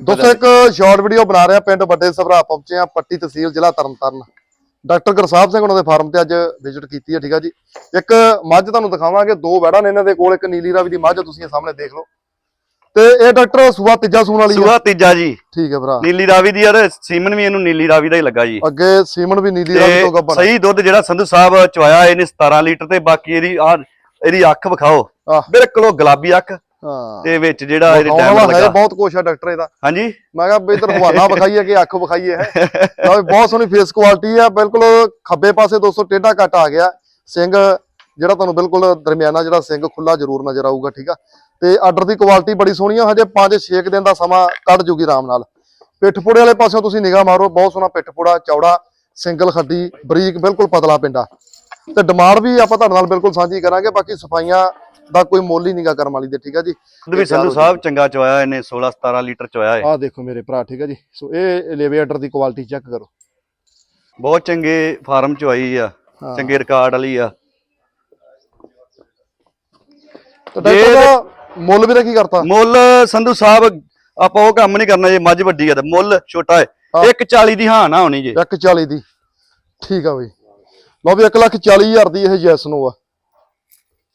ਦੋਸਤੋ ਇੱਕ short video ਬਣਾ ਰਿਹਾ ਪਿੰਡ ਵੱਡੇ ਸਭਰਾ ਪਹੁੰਚੇ ਆ ਪੱਟੀ ਤਹਿਸੀਲ ਜ਼ਿਲ੍ਹਾ ਤਰਨਤਾਰਨ। ਡਾਕਟਰ ਗੁਰਸਾਹਿਬ ਸਿੰਘ ਉਹਨਾਂ ਦੇ ਫਾਰਮ ਤੇ ਅੱਜ ਵਿਜ਼ਿਟ ਕੀਤੀ ਹੈ ਠੀਕ ਆ ਜੀ? ਇੱਕ ਮੱਝ ਤੁਹਾਨੂੰ ਦਿਖਾਵਾਂਗੇ ਦੋ ਵੈੜਾਂ ਨੇ ਇਹਨਾਂ ਦੇ ਕੋਲ ਇੱਕ ਨੀਲੀ ਰਾਵੀ ਦੀ ਮੱਝ ਤੁਸੀਂ ਸਾਹਮਣੇ ਦੇਖ ਲਓ। ਤੇ ਇਹ ਡਾਕਟਰ ਸੂਆ ਤੀਜਾ ਸੂਣ ਵਾਲੀ ਸੂਆ ਤੀਜਾ ਜੀ। ਠੀਕ ਹੈ ਭਰਾ। ਨੀਲੀ ਰਾਵੀ ਦੀ ਯਾਰ ਸੀਮਨ ਵੀ ਇਹਨੂੰ ਨੀਲੀ ਰਾਵੀ ਦਾ ਹੀ ਲੱਗਾ ਜੀ। ਅੱਗੇ ਸੀਮਨ ਵੀ ਨੀਲੀ ਰਾਵੀ ਤੇ ਗੱਬਨ ਸਹੀ ਦੁੱਧ ਜਿਹੜਾ ਸੰਧੂ ਸਾਹਿਬ ਚਵਾਇਆ ਇਹਨੇ 17 ਲੀਟਰ ਤੇ ਬਾਕੀ ਇਹਦੀ ਆ ਇਹਦੀ ਅੱਖ ਵਿਖਾਓ। ਬਿਲਕੁਲ ਉਹ ਗੁਲਾਬੀ ਅੱਖ। ਹਾਂ। ਤੇ ਵਿੱਚ ਜਿਹੜਾ ਇਹਦੇ ਵਿਖਾਉਣ ਡੈਮ ਵਾਲਾ ਹੈ ਲੱਗਾ। ਬਹੁਤ ਕੁਛ ਹੈ ਡਾਕਟਰ ਇਹਦਾ। ਹਾਂਜੀ? ਮੈਂ ਕਿਹਾ ਇਧਰ ਹਵਾਨਾ ਵਿਖਾਈਏ ਕਿ ਅੱਖ ਵਿਖਾਈਏ ਹੈ। ਲਓ ਬਹੁਤ ਸੋਹਣੀ ਫੇਸ ਕੁਆਲਿਟੀ ਆ ਬਿਲਕੁਲ ਖੱਬੇ ਪਾਸੇ ਦੋਸਤੋ ਟੇਢਾ ਕੱਟ ਆ ਗਿਆ। ਸਿੰਘ ਜਿਹੜਾ ਤੁਹਾਨੂੰ ਬਿਲਕੁਲ ਦਰਮਿਆਨਾ ਜਿਹੜਾ ਸਿੰਘ ਖੁੱਲਾ ਜ਼ਰੂਰ ਨਜ਼ਰ ਆਊਗਾ ਠੀਕ ਆ? ਤੇ ਆਰਡਰ ਦੀ ਕੁਆਲਿਟੀ ਬੜੀ ਸੋਹਣੀ ਆ ਹਜੇ 5-6 ਦਿਨ ਦਾ ਸਮਾਂ ਕੱਢ ਜੂਗੀ ਆਰਾਮ ਨਾਲ। ਪਿੱਠਪੂੜੇ ਵਾਲੇ ਪਾਸਿਓਂ ਤੁਸੀਂ ਨਿਗਾਹ ਮਾਰੋ ਬਹੁਤ ਸੋਹਣਾ ਪਿੱਠਪੂੜਾ ਚੌੜਾ ਸਿੰਗਲ ਖੱਡੀ ਬਰੀਕ ਬਿਲਕੁਲ ਪਤਲਾ ਪਿੰਡਾ। ਤੇ ਡਿਮਾਂਡ ਵੀ ਆਪਾਂ ਤੁਹਾਡੇ ਨਾਲ ਬਿਲਕੁਲ ਸਾਂਝੀ ਕਰਾਂਗੇ ਬਾਕੀ ਸਫਾਈਆਂ ਦਾ ਕੋਈ ਮੁੱਲ ਹੀ ਨਹੀਂਗਾ ਕਰਮ ਵਾਲੀ ਦੇ ਠੀਕ ਆ ਜੀ? ਵੀ ਸੰਧੂ ਸਾਹਿਬ ਚੰਗਾ ਚਵਾਇਆ ਇਹਨੇ 16 17 ਲੀਟਰ ਚਵਾਇਆ ਹੈ ਆਹ ਦੇਖੋ ਮੇਰੇ ਭਰਾ ਠੀਕ ਆ ਜੀ। ਸੋ ਇਹ ਲੇਵੇਟਰ ਦੀ ਕੁਆਲਿਟੀ ਚੈੱਕ ਕਰੋ। ਬਹੁਤ ਚੰਗੇ ਫਾਰਮ ਚਵਾਈ ਆ ਹਾਂ। ਚੰਗੇ ਰਿਕਾਰਡ ਵਾਲੀ ਆ। ਤੇ ਡਾਕਟਰ ਦਾ ਮੁੱਲ ਵੀਰੇ ਕੀ ਕਰਤਾ? ਮੁੱਲ ਸੰਧੂ ਸਾਹਿਬ ਆਪਾਂ ਉਹ ਕੰਮ ਨਹੀਂ ਕਰਨਾ ਜੇ ਮੱਝ ਵੱਡੀ ਆ ਤੇ ਮੁੱਲ ਛੋਟਾ ਹੈ। ਹਾਂ। 140 ਦੀ ਹਾਂ ਨਾ ਹੋਣੀ ਜੇ। 140 ਦੀ। ਠੀਕ ਆ ਬਈ। ਲਓ ਵੀ 140000 ਦੀ ਇਹ ਜੈਸ ਨੂੰ ਆ।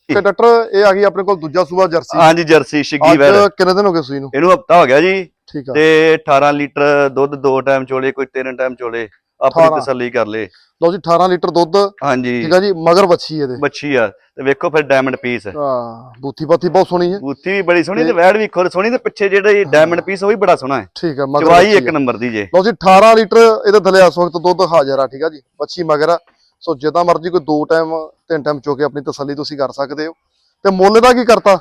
ਤੇ ਡਾਕਟਰ ਇਹ ਆ ਗਈ ਆਪਣੇ ਕੋਲ ਦੂਜਾ ਸੂਆ ਜਰਸੀ। ਹਾਂਜੀ ਜਰਸੀ ਅੱਜ ਵੈਰ ਕਿੰਨੇ ਦਿਨ ਹੋ ਗਏ ਸੂਈ ਨੂੰ? ਇਹਨੂੰ ਹਫਤਾ ਹੋ ਗਿਆ ਜੀ। ਠੀਕ ਆ। ਤੇ 18 ਲੀਟਰ ਦੁੱਧ ਦੋ ਟਾਈਮ ਚੋਲੇ ਕੋਈ ਤਿੰਨ ਟਾਈਮ ਚੋਲੇ ਆਪਣੀ 18 ਤਸੱਲੀ ਕਰ ਲੇ। ਲਓ ਜੀ 18 ਲੀਟਰ ਦੁੱਧ। ਹਾਂਜੀ। ਠੀਕ ਆ ਜੀ ਮਗਰ ਵੱਛੀ ਇਹਦੇ। ਬੱਚੀ ਆ। ਤੇ ਵੇਖੋ ਫਿਰ ਡਾਇਮੰਡ ਪੀਸ ਹਾਂ ਬੂਥੀ ਬਾਥੀ ਬਹੁਤ ਸੋਹਣੀ ਹੈ। ਬੂਥੀ ਵੀ ਬੜੀ ਸੋਹਣੀ ਤੇ ਵੈੜ ਵੀ ਖੁਦ ਸੋਹਣੀ ਤੇ ਪਿੱਛੇ ਜਿਹੜਾ ਡਾਇਮੰਡ ਪੀਸ ਉਹ ਵੀ ਬੜਾ ਸੋਹਣਾ ਹੈ। ਠੀਕ ਆ ਮਗਰ ਚਵਾਈ ਵੱਛੀ ਇੱਕ। ਨੰਬਰ ਦੀ ਜੇ। ਲਓ ਜੀ 18 ਲੀਟਰ ਇਹਦੇ ਥੱਲੇ ਇਸ ਵਕਤ ਦੁੱਧ ਹਾਜ਼ਰ ਆ ਠੀਕ ਆ ਜੀ ਵੱਛੀ ਮਗਰ ਆ। ਸੋ ਜਿੱਦਾਂ ਮਰਜ਼ੀ ਕੋਈ ਦੋ ਟਾਈਮ ਤਿੰਨ ਟਾਈਮ ਚੋ ਕੇ ਆਪਣੀ ਤਸੱਲੀ ਤੁਸੀਂ ਕਰ ਸਕਦੇ ਹੋ। ਤੇ ਮੁੱਲ ਦਾ ਕੀ ਕਰਤਾ?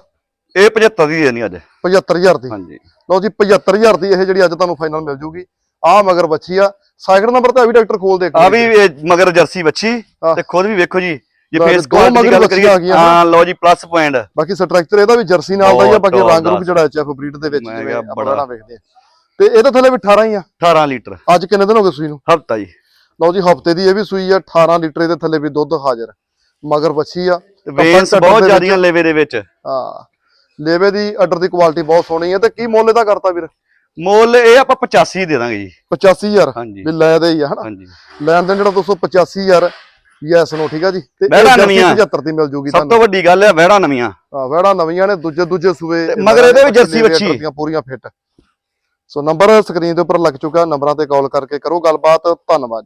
ਇਹ 75 ਦੀ ਦੇਣੀ ਅੱਜ। 75000 ਦੀ। ਹਾਂਜੀ। ਲਓ ਜੀ 75000 ਦੀ ਇਹ ਜਿਹੜੀ ਅੱਜ ਤੁਹਾਨੂੰ ਫਾਈਨਲ ਮਿਲ ਜੂਗੀ। ਆ ਮਗਰ ਬੱਚੀ ਆ। ਸਾਈਕਲ ਨੰਬਰ ਤੇ ਵੀ ਡਾਕਟਰ ਖੋਲ ਦੇ ਆ ਵੀ ਇਹ ਮਗਰ ਜਰਸੀ ਬੱਚੀ। ਤੇ ਖੁਦ ਵੀ ਵੇਖੋ ਜੀ ਜੇ ਫੇਸ ਮਗਰ ਕੁਆਲਿਟੀ ਦੀ ਗੱਲ ਕਰੀਏ ਹਾਂ ਲਓ ਜੀ ਪਲੱਸ ਪੁਆਇੰਟ ਬਾਕੀ ਸਟਰਕਚਰ ਇਹਦਾ ਵੀ ਜਰਸੀ ਨਾਲ ਦਾ ਹੀ ਆ ਬਾਕੀ ਰੰਗ ਰੂਪ। ਜਿਹੜਾ ਐਚਐਫ ਬਰੀਡ ਦੇ ਵਿੱਚ ਜਿਵੇਂ ਆਪਾਂ ਵੇਖਦੇ ਆ। ਤੇ ਇਹਦੇ ਥੱਲੇ ਵੀ 18 ਹੀ ਆ। 18 ਲੀਟਰ। ਅੱਜ ਕਿੰਨੇ ਦਿਨ ਹੋ ਗਏ ਸੂਈ ਨੂੰ? ਹਫਤਾ ਜੀ। ਲਓ ਜੀ ਹਫ਼ਤੇ ਦੀ ਇਹ ਵੀ ਸੂਈ ਆ 18 ਲੀਟਰ ਇਹਦੇ ਥੱਲੇ ਵੀ ਦੁੱਧ ਹਾਜ਼ਰ ਮਗਰ ਬੱਚੀ ਆ। ਵੇਸ ਬਹੁਤ ਦੇ ਵਿੱਚ- ਜ਼ਿਆਦੀਆਂ ਲੇਵੇ ਦੇ ਵਿੱਚ। ਹਾਂ ਲੇਵੇ ਦੀ ਆਰਡਰ ਦੀ ਕੁਆਲਿਟੀ ਬਹੁਤ ਸੋਹਣੀ ਹੈ ਤੇ ਕੀ ਮੁੱਲ ਇਹਦਾ ਕਰਤਾ ਵੀਰ? ਮੁੱਲ ਇਹ ਆਪਾਂ 85 ਦੇ ਦਾਂਗੇ ਜੀ। 85000 ਹਾਂਜੀ। ਵੀ ਲੈ ਦੇ ਹੀ ਆ ਹਨਾ? ਹਾਂਜੀ। ਲੈਣ ਦੇਣ ਜਿਹੜਾ 285 ਯੈਸ ਨੂੰ ਠੀਕ ਆ ਜੀ। ਤੇ ਵਹਿੜਾਂ ਜਰਸੀ ਨਵੀਆਂ। 75 ਦੀ ਮਿਲ ਜੂਗੀ ਸਭ ਤੋਂ ਵੱਡੀ ਗੱਲ ਹੈ ਵਹਿੜਾ ਨਵੀਆਂ। ਹਾਂ ਵਹਿੜਾਂ ਨਵੀਆਂ ਨੇ ਦੂਜੇ ਦੂਜੇ ਸੂਏ ਮਗਰ ਇਹਦੇ ਵੀ ਜਰਸੀ ਵੱਛੀ। ਦੀਆਂ ਪੂਰੀਆਂ ਫਿੱਟ ਸੋ ਨੰਬਰ ਸਕਰੀਨ ਦੇ ਉੱਪਰ ਲੱਗ ਚੁੱਕਾ ਨੰਬਰਾਂ ਤੇ ਕਾਲ ਕਰਕੇ ਕਰੋ। ਗੱਲਬਾਤ ਧੰਨਵਾਦ